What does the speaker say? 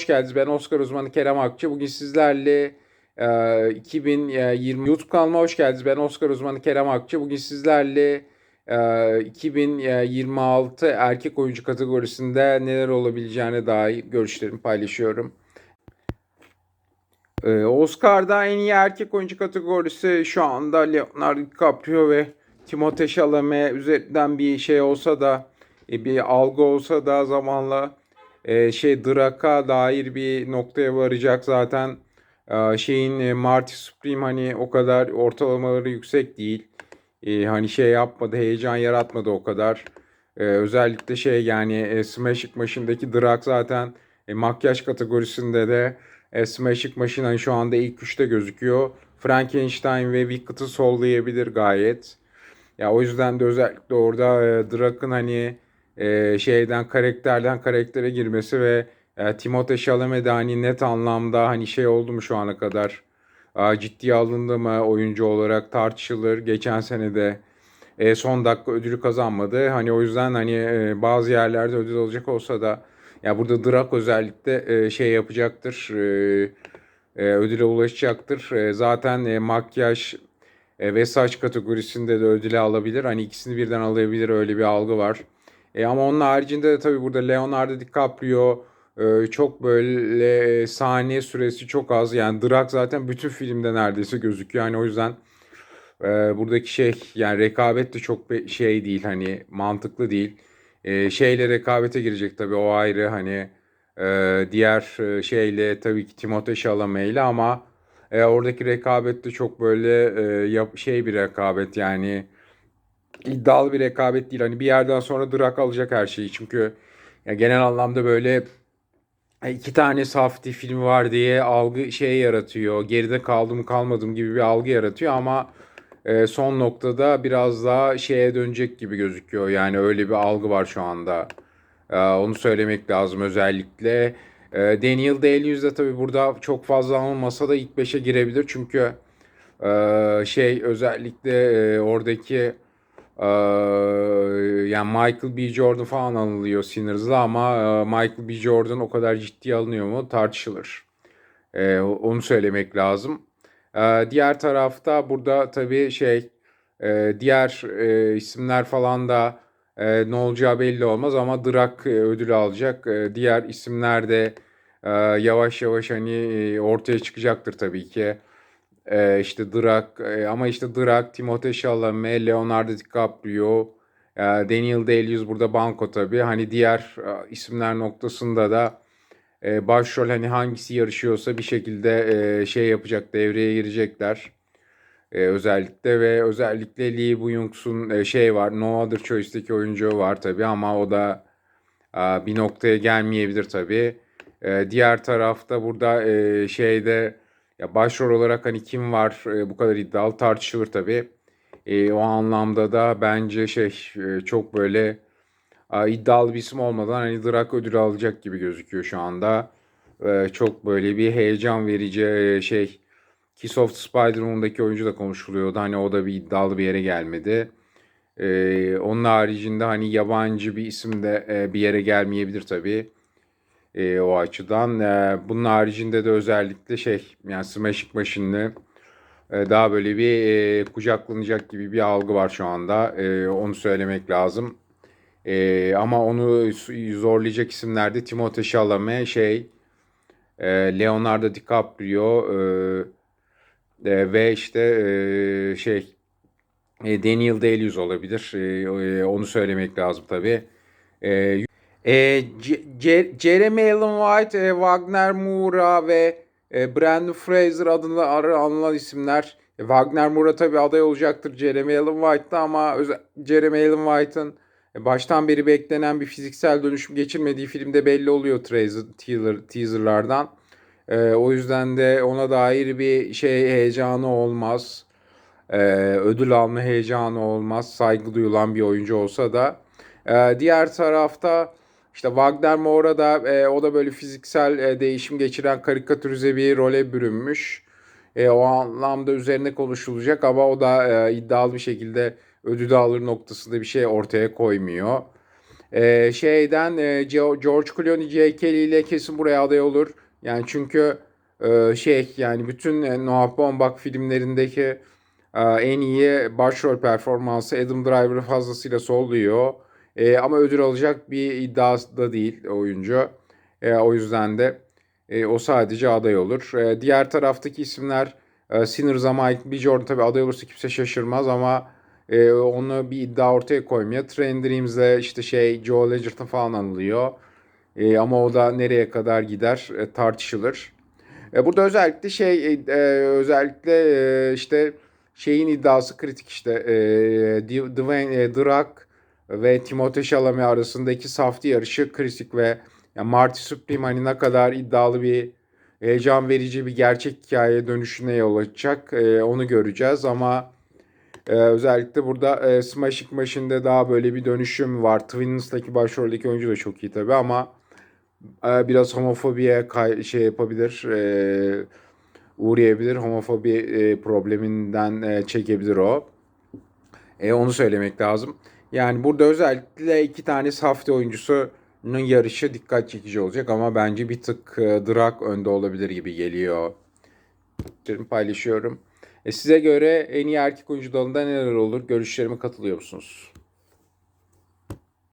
Hoş geldiniz. Ben Oscar uzmanı Kerem Akçı. Bugün sizlerle e, 2020 YouTube kanalıma hoş geldiniz. Ben Oscar uzmanı Kerem Akçı. Bugün sizlerle e, 2026 erkek oyuncu kategorisinde neler olabileceğine dair görüşlerimi paylaşıyorum. E, Oscar'da en iyi erkek oyuncu kategorisi şu anda Leonardo DiCaprio ve Timothée Chalamet üzerinden bir şey olsa da e, bir algı olsa da zamanla e, şey Drak'a dair bir noktaya varacak zaten e, şeyin e, Marty Supreme hani o kadar ortalamaları yüksek değil. E, hani şey yapmadı, heyecan yaratmadı o kadar. E, özellikle şey yani e, Smashing Machine'daki Drak zaten e, makyaj kategorisinde de e, Smashing Machine hani şu anda ilk üçte gözüküyor. Frankenstein ve Wicked'ı sollayabilir gayet. Ya o yüzden de özellikle orada e, Drak'ın hani e, şeyden karakterden karaktere girmesi ve e, Timothée Chalamet de hani net anlamda hani şey oldu mu şu ana kadar e, ciddiye alındı mı oyuncu olarak tartışılır. Geçen sene de e, son dakika ödülü kazanmadı. Hani o yüzden hani e, bazı yerlerde ödül alacak olsa da ya burada Drak özellikle e, şey yapacaktır. E, e, ödüle ulaşacaktır. E, zaten e, makyaj e, ve saç kategorisinde de ödüle alabilir. Hani ikisini birden alabilir öyle bir algı var. E, ama onun haricinde de tabii burada Leonardo DiCaprio e, çok böyle e, saniye süresi çok az. Yani Drak zaten bütün filmde neredeyse gözüküyor. Yani o yüzden e, buradaki şey yani rekabet de çok bir şey değil hani mantıklı değil. E, şeyle rekabete girecek tabii o ayrı hani e, diğer e, şeyle tabii ki Timothée Chalamet ile ama e, oradaki rekabet de çok böyle e, yap, şey bir rekabet yani iddialı bir rekabet değil. Hani bir yerden sonra Drak alacak her şeyi. Çünkü ya genel anlamda böyle e, iki tane Safdie filmi var diye algı şey yaratıyor. Geride kaldım kalmadım gibi bir algı yaratıyor ama e, son noktada biraz daha şeye dönecek gibi gözüküyor. Yani öyle bir algı var şu anda. E, onu söylemek lazım özellikle. E, Daniel Day-Lewis de tabii burada çok fazla alınmasa da ilk 5'e girebilir. Çünkü e, şey özellikle e, oradaki ee, yani Michael B. Jordan falan anılıyor Sinners'da ama e, Michael B. Jordan o kadar ciddiye alınıyor mu tartışılır. Ee, onu söylemek lazım. Ee, diğer tarafta burada tabii şey e, diğer e, isimler falan da e, ne olacağı belli olmaz ama Drak ödülü alacak. E, diğer isimler de e, yavaş yavaş hani e, ortaya çıkacaktır tabii ki. Ee, işte Drak e, ama işte Drak, Timothée Chalamet, Leonardo DiCaprio, e, Daniel Day-Lewis burada banko tabii. Hani diğer e, isimler noktasında da e, başrol hani hangisi yarışıyorsa bir şekilde e, şey yapacak, devreye girecekler. E, özellikle ve özellikle Lee Byung-sun e, şey var, No Other Choice'deki oyuncu var tabii ama o da e, bir noktaya gelmeyebilir tabii. E, diğer tarafta burada e, şeyde ya başrol olarak hani kim var e, bu kadar iddialı tartışılır tabii. E, o anlamda da bence şey e, çok böyle e, iddialı bir isim olmadan hani Drak ödülü alacak gibi gözüküyor şu anda. E, çok böyle bir heyecan verici e, şey. Kiss of the Spider-Woman'daki oyuncu da konuşuluyordu. Hani o da bir iddialı bir yere gelmedi. E, onun haricinde hani yabancı bir isim de e, bir yere gelmeyebilir tabii. E, o açıdan. E, bunun haricinde de özellikle şey yani Smashing Machine'lı e, daha böyle bir e, kucaklanacak gibi bir algı var şu anda. E, onu söylemek lazım. E, ama onu zorlayacak isimlerde Timothée Chalamet, şey e, Leonardo DiCaprio e, e, ve işte e, şey e, Daniel Day-Lewis olabilir. E, e, onu söylemek lazım tabii. E, e, C- Jeremy Allen White, e, Wagner Moura ve e, Brandon Fraser adında arı anılan isimler. E, Wagner Moura tabii aday olacaktır Jeremy Allen White'da ama özel- Jeremy Allen White'ın e, baştan beri beklenen bir fiziksel dönüşüm geçirmediği filmde belli oluyor teaser, teaser, teaserlardan. E, o yüzden de ona dair bir şey heyecanı olmaz. E, ödül alma heyecanı olmaz. Saygı duyulan bir oyuncu olsa da. E, diğer tarafta işte Wagner Moura da e, o da böyle fiziksel e, değişim geçiren karikatürize bir role bürünmüş. E, o anlamda üzerine konuşulacak ama o da e, iddialı bir şekilde ödülü alır noktasında bir şey ortaya koymuyor. Ee, şeyden e, Geo- George Clooney, J. İle kesin buraya aday olur. Yani çünkü e, şey yani bütün e, Noah Baumbach filmlerindeki e, en iyi başrol performansı Adam Driver'ı fazlasıyla solluyor. E, ama ödül alacak bir iddiası da değil oyuncu. E, o yüzden de e, o sadece aday olur. E, diğer taraftaki isimler e, Sinners'a Mike B. Jordan tabii aday olursa kimse şaşırmaz ama e, onu bir iddia ortaya koymuyor. Train Dreams'de işte şey Joe Ledger'ın falan anılıyor. E, ama o da nereye kadar gider e, tartışılır. E, burada özellikle şey e, e, özellikle e, işte şeyin iddiası kritik işte e, Dwayne e, Rock ve Timothée Chalamet arasındaki safti yarışı kritik ve ya Marty Supreme hani ne kadar iddialı bir heyecan verici bir gerçek hikaye dönüşüne yol açacak e, onu göreceğiz ama e, özellikle burada e, Smashing Machine'de daha böyle bir dönüşüm var. Twins'taki başroldeki oyuncu da çok iyi tabii ama e, biraz homofobiye kay- şey yapabilir, e, uğrayabilir. Homofobi e, probleminden e, çekebilir o. E, onu söylemek lazım. Yani burada özellikle iki tane safti oyuncusunun yarışı dikkat çekici olacak ama bence bir tık e, Drak önde olabilir gibi geliyor. Paylaşıyorum. E, size göre en iyi erkek oyuncu dalında neler olur? Görüşlerime katılıyor musunuz?